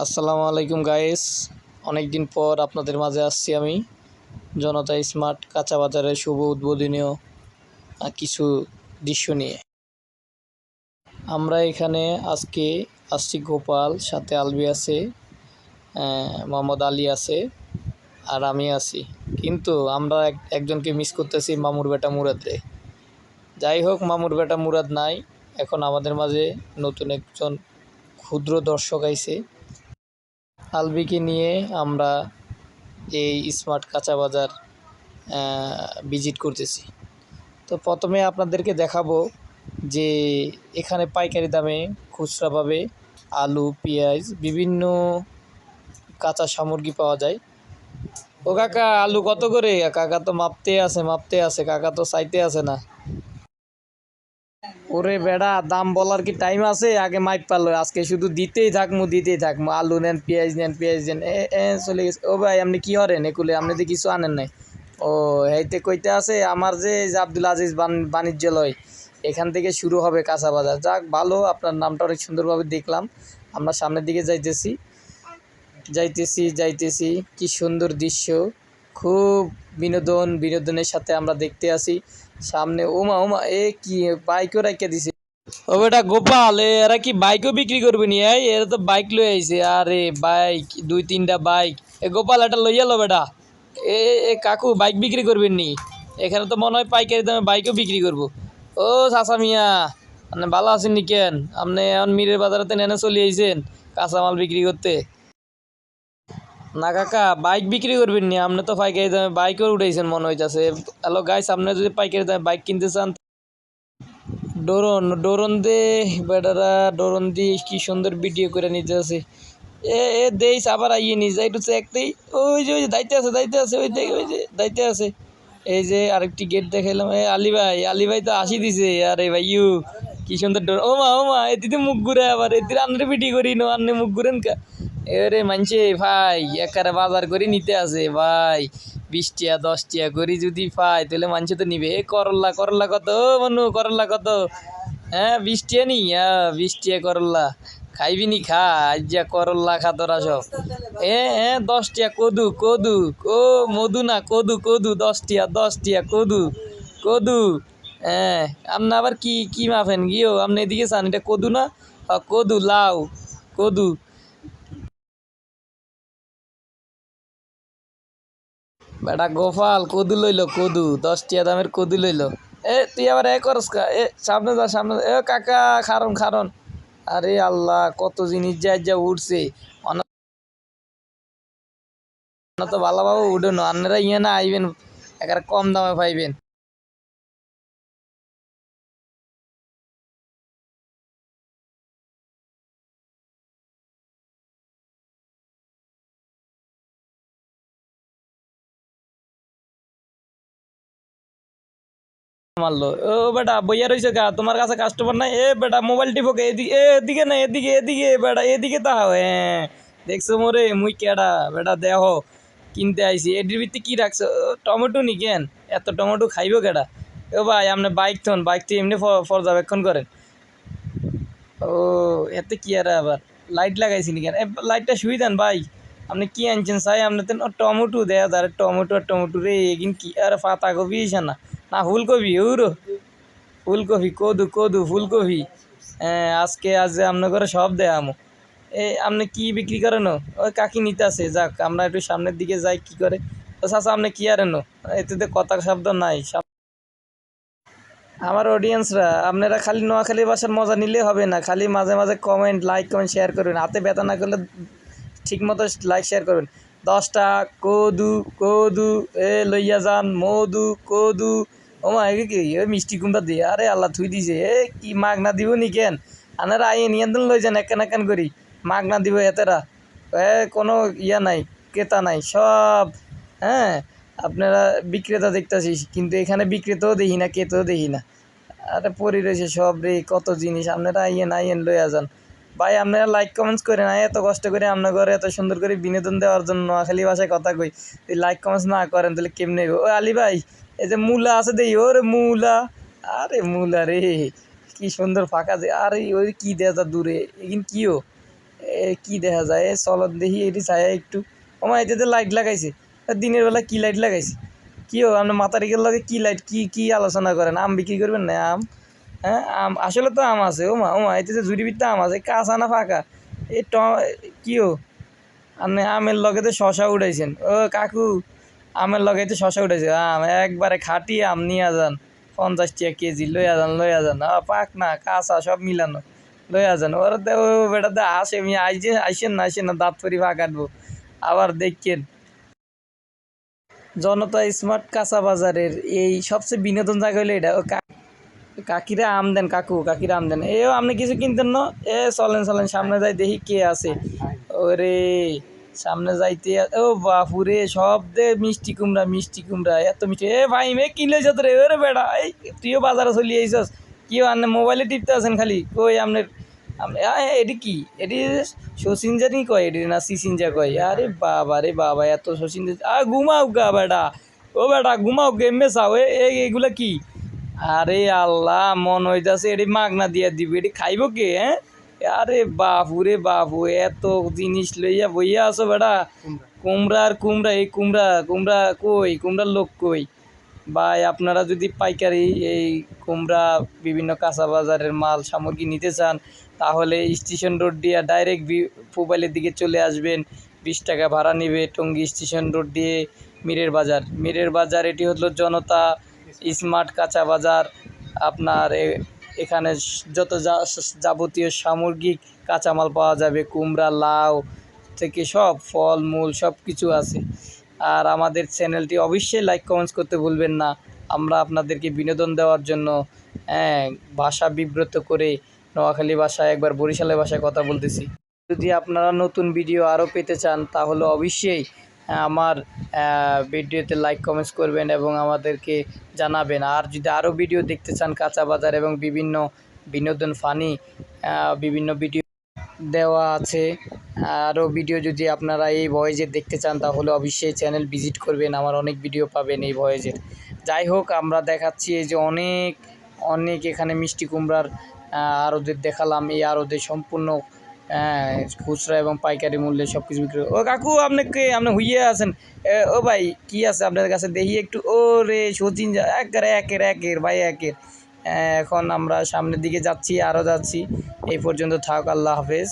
আসসালামু আলাইকুম গাইস অনেক দিন পর আপনাদের মাঝে আসছি আমি। জনতা স্মার্ট কাঁচা বাজারের শুভ উদ্বোধনীয় কিছু দৃশ্য নিয়ে। আমরা এখানে আজকে আসছি গোপাল, সাথে আলবি আছে মোহাম্মদ আলী আছে, আর আমি আছি। কিন্তু আমরা এক- একজনকে মিস করতেছি মামুর বেটা মুরাদে যাই হোক, মামুর বেটা মুরাদ নাই। এখন আমাদের মাঝে নতুন একজন ক্ষুদ্র দর্শক আইছে। আলবিকে নিয়ে আমরা এই স্মার্ট কাঁচা বাজার ভিজিট করতেছি। তো প্রথমে আপনাদেরকে দেখাবো যে এখানে পাইকারি দামে খুচরাভাবে আলু, পেঁয়াজ, বিভিন্ন কাঁচা সামগ্রী পাওয়া যায়। ও কাকা, আলু কত করে? কাকা তো মাপতে আছে মাপতে আছে, কাকা তো চাইতে আছে না। ওরে বেড়া, দাম বলার কি টাইম আছে? আগে মাইক পারল আজকে শুধু দিতেই থাকমু দিতেই থাকমু আলু নেন, পেঁয়াজ নেন পেঁয়াজ নেন, এ চলে গেছে। ও ভাই, আপনি কি হরেন একুলে আপনি তো কিছু আনেন নাই। ও এইতে কইতে আছে, আমার যে আব্দুল আজিজ বাণিজ্যালয়, এখান থেকে শুরু হবে কাঁচা বাজার। যাক, ভালো, আপনার নামটা অনেক সুন্দরভাবে দেখলাম। আমরা সামনের দিকে যাইতেছি। যাইতেছি যাইতেছি। কি সুন্দর দৃশ্য। খুব বিনোদন, বিনোদনের সাথে আমরা দেখতে আসি সামনে, উমা উমা, এ কি বাইকও রাখিয়া দিছে। ও বেটা গোপাল এরা কি বাইকও বিক্রি করবে নি? এই, এরা তো বাইক লই আইছে। আরে বাইক দুই তিনটা বাইক এ গোপাল, এটা লইয়া লো বেটা। এ এ কাকু বাইক বিক্রি করবেন নি? এখানে তো মনে হয় পাইকারি দামে বাইকও বিক্রি করব। ও চাচা মিয়া, আপনি ভালো আছেন নি কেন? আপনি এখন মিরের বাজারেতে নেনে চলে আইছেন, কাঁচামাল বিক্রি করতে। না কাকা বাইক বিক্রি করবেন নি? আপনি তো পাইকারি দামে বাইকও উঠাইছেন মনে হইতাছে। হ্যালো গাইস আপনি যদি পাইকারি দামে বাইক কিনতে চান, ডোরন ডোরন দে, বেটারা, ডোরন দিয়ে কি সুন্দর ভিডিও করে নিতে আছে। এ এ, দেইস, আবার আইয়ে নি যাই একটু একটাই ওই যে ওই যে, দাইতে আছে দাইতে আছে, ওই দেখ, ওই যে, দাইতে আছে। এই যে, আরেকটি গেট দেখাইলাম। এ, আলী ভাই আলী ভাই তো আসি দিছে। আরে ভাই, ইউ, কি সুন্দর ডোর। ও মা ও মা এদিকে মুখ ঘুরে আবার, এদিকে আন্নে ভিডিও করি, নো আন্নে মুখ ঘুরেন কা। এরে মানছে ভাই একারে বাজার করে নিতে আছে ভাই। বিশ টিয়া দশ টিয়া করি যদি পাই তাহলে মানুষ তো নিবে। করল্লা করল্লা কত মনু করল্লা কত? হ্যাঁ বিশ টিয়া নি? হ্যাঁ বিশ টিয়া করল্লা খাইবি নি? খা আজ যা করল্লা খা তোরা সব। এ হ্যাঁ দশ টিয়া কদু কদু ও মধু না কদু কদু দশ টিয়া দশ টিয়া কদু কদু। হ্যাঁ আপনি আবার কি কি মাফেন গিয়েও আপনি এদিকে চান এটা কদু না? হ্যাঁ, কদু লাউ কদু। বেটা গোপাল, কদু লইলো, কদু, দশ টিয়া দামের কদু লইলো। এ, তুই আবার এ করস কা? এ, সামনে যা, সামনে এ, কাকা, খারণ খারণ। আরে আল্লাহ, কত জিনিস যা যা উঠছে তো ভালোভাবে উঠে না আপনারা ইয়ে না আইবেন একার কম দামে পাইবেন। মারলো। ও বেটা বইয়া রয়েছে গা তোমার কাছে কাস্টমার নাই? এ বেটা মোবাইল টিপো কে এদিকে এদিকে না এদিকে এদিকে বেটা এদিকে তাহাও হ্যাঁ দেখছ মোরে মুই কেডা? বেটা দেহ কিনতে আইছি। এটির ভিত্তি কি রাখছো? ও, টমেটো নি কেন? এত টমেটো খাইবো কেডা? ও ভাই আপনি বাইক থন বাইক তো এমনি পর্যবেক্ষণ করেন। ও এতে কি আর আবার? লাইট লাগাইছি নি কেন? লাইটটা শুই দেন ভাই। আপনি কি আনছেন? আপনি তো টমেটো দেয়া তার টমেটো আর টমেটো রে এগিন কি? আর পাতা কপি না। না, ফুলকপি ওরো ফুলকপি, কদু কদু, ফুলকপি। আজকে আজ আপনার সব দেয় আমো। এ, আপনি কি বিক্রি করেন? ওই কাকি নিতে আছে যাক, আমরা একটু সামনের দিকে যাই কি করে। ও চাচা, আপনি কি আর এনো এতে তো কথা শব্দ নাই আমার অডিয়েন্সরা আপনারা খালি নোয়াখালী ভাষার মজা নিলে হবে না, খালি মাঝে মাঝে কমেন্ট লাইক কমেন্ট শেয়ার করবেন। হাতে ব্যথা না করলে ঠিক মতো লাইক শেয়ার করবেন। দশটা, কদু কদু, এ, লইয়া যান, মধু, কদু ও মা কি? মিষ্টি কুমড়া দিয়ে আরে আল্লাহ, থুই দিছে। এ কি মাগ না দিব নি কেন? আনারা আইয়ে নিয়ন্ত্রণ লই যান একান একান করি। মাগ না দিব এতেরা। এ, কোনো ইয়া নাই, ক্রেতা নাই, সব। হ্যাঁ আপনারা বিক্রেতা দেখতেছি, কিন্তু এখানে বিক্রেতাও দেখি না, ক্রেতাও দেখি না। আরে পরি রয়েছে সব রে, কত জিনিস। আপনারা আইয়েন আইয়েন লইয়া যান। ভাই, আপনারা লাইক কমেন্টস করে না, এত কষ্ট করে আপনার ঘরে এত সুন্দর করে বিনোদন দেওয়ার জন্য নোয়াখালী ভাষায় কথা কই। তুই লাইক কমেন্টস না করেন, তাহলে কেমনে? ও আলী ভাই, এই যে মূলা আছে দেই, ওরে মূলা। আরে মূলা রে, কি সুন্দর ফাঁকা যে, আরে ওই কি দেখা যায় দূরে, এগিন এ কি দেখা যায়, এ চলত দেখি, এটি ছায়া একটু। ওমা এটাতে লাইট লাগাইছে। দিনের বেলা কি লাইট লাগাইছে? কি ও, আপনার মাতারিকের লগে কি লাইট কি কি আলোচনা করেন? আম বিক্রি করবেন না, আম? হ্যাঁ আম আসলে তো আম আছে ওমা ওমা এটাতে ঝুড়ি বিটটা আম আছে কাঁচা না ফাঁকা? এই ট কি ও? আপনি আমের লগে তো শশা উঠাইছেন ও কাকু, আমের লগে তো শশা উঠাইছে আম, একবারে খাটি আম নিয়ে যান। পঞ্চাশ টাকা কেজি, লইয়া যান লইয়া যান। পাক না, কাঁচা, সব মিলানো। লইয়া যান। ওরা ও বেটা দে, আসে, আমি আইসে আইসেন না আইসেন না, দাঁত পরি কাটবো আবার দেখেন, জনতা স্মার্ট কাঁচা বাজারের এই সবচেয়ে বিনোদন জায়গা হলো এটা। ও কাকিরা আম দেন, কাকু, কাকিরা আম দেন। এও আপনি কিছু কিনতেন না? এ চলেন চলেন, সামনে যাই দেখি কে আছে। ওরে, সামনে যাইতে ও বাপুরে, সব দে মিষ্টি কুমড়া মিষ্টি কুমড়া, এত মিষ্টি। এ ভাই, মে কিনলে যত রে ওরে বেড়া, এই তুইও বাজারে চলি আইসস কি আনে মোবাইলে টিপতে আছেন খালি, কই আপনার এটি কি? এটি শচীনজারই কয় এটি? না সিসিনজা কয়? আরে বাবা রে বাবা, এত শচীনজা আ, ঘুমাও গা বেটা ও বেটা ঘুমাও গেমে চাও। এগুলা কি? আরে আল্লাহ মন হইতাছে এটি মাগনা দিয়া দিবে এটি খাইব কে হ্যাঁ? আরে বাপু রে বাপু এত জিনিস লইয়া বইয়া আছো বেটা কুমড়া। আর কুমড়া এই কুমড়া কুমড়া কই? কুমড়ার লোক কই? ভাই আপনারা যদি পাইকারি এই কুমড়া বিভিন্ন কাঁচা বাজারের মাল সামগ্রী নিতে চান তাহলে স্টেশন রোড দিয়ে ডাইরেক্ট মোবাইলের দিকে চলে আসবেন। বিশ টাকা ভাড়া নেবে টঙ্গী স্টেশন রোড দিয়ে মিরের বাজার। মিরের বাজার এটি হলো জনতা স্মার্ট কাঁচা বাজার, আপনার এখানে যত যাবতীয় সামগ্রিক কাঁচামাল পাওয়া যাবে, কুমড়া, লাউ থেকে সব, ফল, মূল সব কিছু আছে। আর আমাদের চ্যানেলটি অবশ্যই লাইক কমেন্টস করতে ভুলবেন না। আমরা আপনাদেরকে বিনোদন দেওয়ার জন্য হ্যাঁ ভাষা বিব্রত করে নোয়াখালী ভাষায় একবার বরিশালের ভাষায় কথা বলতেছি। যদি আপনারা নতুন ভিডিও আরও পেতে চান, তাহলে অবশ্যই আমার ভিডিওতে লাইক কমেন্টস করবেন এবং আমাদেরকে জানাবেন। আর যদি আরও ভিডিও দেখতে চান কাঁচা বাজার এবং বিভিন্ন বিনোদন ফানি বিভিন্ন ভিডিও দেওয়া আছে, আরও ভিডিও যদি আপনারা এই ভয়েজের দেখতে চান তাহলে অবশ্যই চ্যানেল ভিজিট করবেন, আমার অনেক ভিডিও পাবেন এই ভয়েজের যাই হোক, আমরা দেখাচ্ছি এই যে অনেক অনেক এখানে মিষ্টি কুমড়ার আরোদের দেখালাম, এই আরোদের সম্পূর্ণ খুচরা এবং পাইকারি মূল্যে সব কিছু বিক্রি ও কাকু আপনাকে আপনি হুইয়ে আছেন? ও ভাই কি আছে আপনার কাছে? দেখি একটু। ও রে সচিন যা- একের একের একের ভাই একের। এখন আমরা সামনের দিকে যাচ্ছি আরও যাচ্ছি। এই পর্যন্ত থাক আল্লাহ হাফেজ।